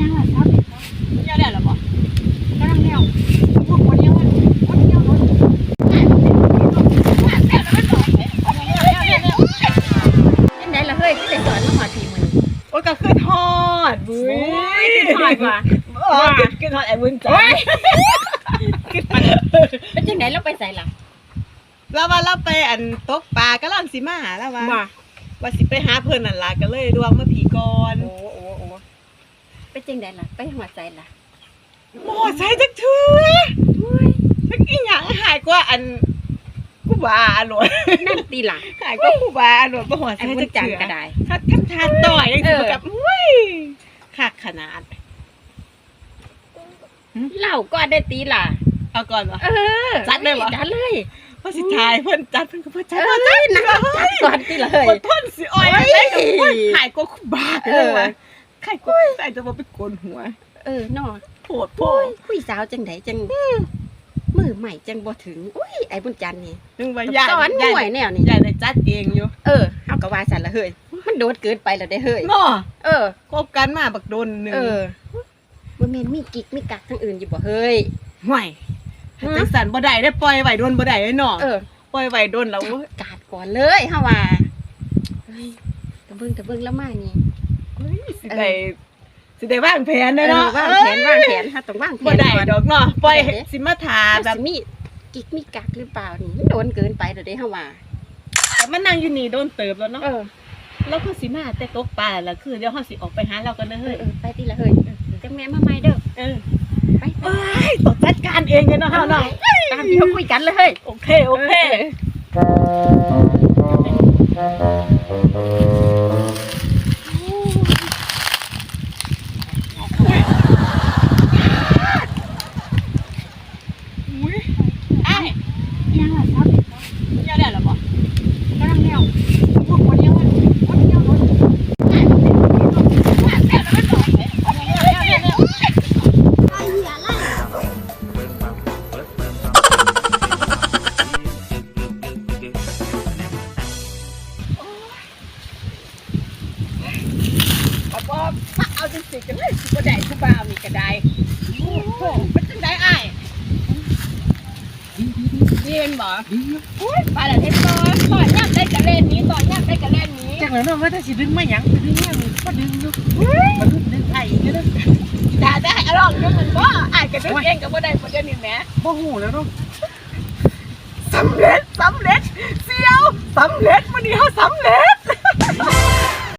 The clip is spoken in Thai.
ยังล่ะครับเนี่ยได้หรอปะกำลังเนี่ยพวกคนเนี่ย่าคนเนี่ยรถยังไงล่ะเฮ้ยที่ได้สอนมาหอดทีมันโอ้ก็คือทอดบุ้ยคือทอดว่เออคือทอดไอ้บุญจ้ะคือปันเป็นจังไหนเราไปใส่หลังเราว่าเราไปอันตกปลาก็ลังสิมาหาแล้วว่าว่าสิไปหาเพื่อนนั่นล่ะก็เลยดวงมาผีก่อน เป็นจังไหนล่ะ ไปหัวใจล่ะหมอใส่จักเถือจักอีหยังหายกว่าอันกูบาอร่อยนั่นตีล่ะหายกว่ากูบาอร่อยบ่หัวไอ้ใส่บุจัญกจันเถืทอร์ก็ได้ ถ้าทำทานต่อยยังสิเออกับอุ้ยคักขนาดเล่าก็ได้ตีล่ะ เอาก่อนวะ เออจัดเลยเหรอ จัดเลยเพราะสิทายเพิ่นจัดเพิ่นก็เพิ่นจัดเอ้เพิ่นจัดยนะจัดก่อนตีละเฮ้ยคนพ่นสิอ้อยโอ้ย ได้กับอุ้ยหายกว่ากูบาเลยวะ เออใครกูใส่จะมาไปโกนหัวเออเนาะโผดโผโอ้ยดคุยสาวจังไดจังมือใหม่จังบ่ถึงอุ้ยไอ้บุญจันทร์นี่นึกว่าสยายอนมยายวยแนวนี้ยายได้จัดเองอยู่เออเฮาก็ว่าสั่นละเฮ้ยมันโดดเกินไปแล้วได้เฮ้ยเนาะเออ คบกันมาบักโดนหนึงเออบ่แม่นมีกิ๊กมีกักทั้งอื่นอยู่บ่เฮ้ย ห่วยฮะจังสันบ่ได้ได้ปล่อยไว้โดนบ่ได้เลยเนาะเออ ปล่อยไว้โดนแล้วกาดก่อนเลยเฮาว่าเฮ้ยตะเบิ่งตะเบิ่งแล้วมานี่ เฮ้ยสิได้สิได้วางแผนเอเด้ออเนาะวางแผนวางแผนเฮาต้องวางแผบ่นได้ก่อนดอกเนาะปล่อยบ่ได้สิมาทาแบแบบบมีกิ๊กมีกักหรือเปล่านี่มันโดนเกินไปแล้วเด้เฮาว่าแต่มันนั่งอยู่นี่โดนเติบแล้วเนาะเออแล้วคือสิมาแต่ตกปลาแล้วคือเดี๋ยวเฮาสิออกไปหาเรากันเด้อเอเฮ้อยเออไปติละเฮ้ยจังแม่มาใหม่เด้อเออไปไปเอ้ยต้องจัดการเองเลยเนาะเฮาเนาะตามที่เขาคุยกันเลยเฮ้ย โอเคโอเคอุ้ เอาจังสิกันเลยสิบ่ได้ผู้บ่าวนี่ก็ได้โอ้โหเป็นจังได๋อ้ายดีเป็นบ่อุ้ยไปแล้วเฮ็ดต่อต่อยยามได้ก็เล่นนี้ต่อยยามได้ก็เล่นนี้จังเลยเนาะว่าถ้าสิดึงมาหยังดึงเนี่ยมันก็ดึงอยู่มันดึงไอ้เนี่ยนะด่าได้อร่องจังมันบ่อ้ายก็ดึงเองก็บ่ได้บ่เดี๋ยวนี้แหมบ่หูแล้วเนาะสำเร็จสำเร็จเสียวสำเร็จวันนี้เฮาสำเร็จ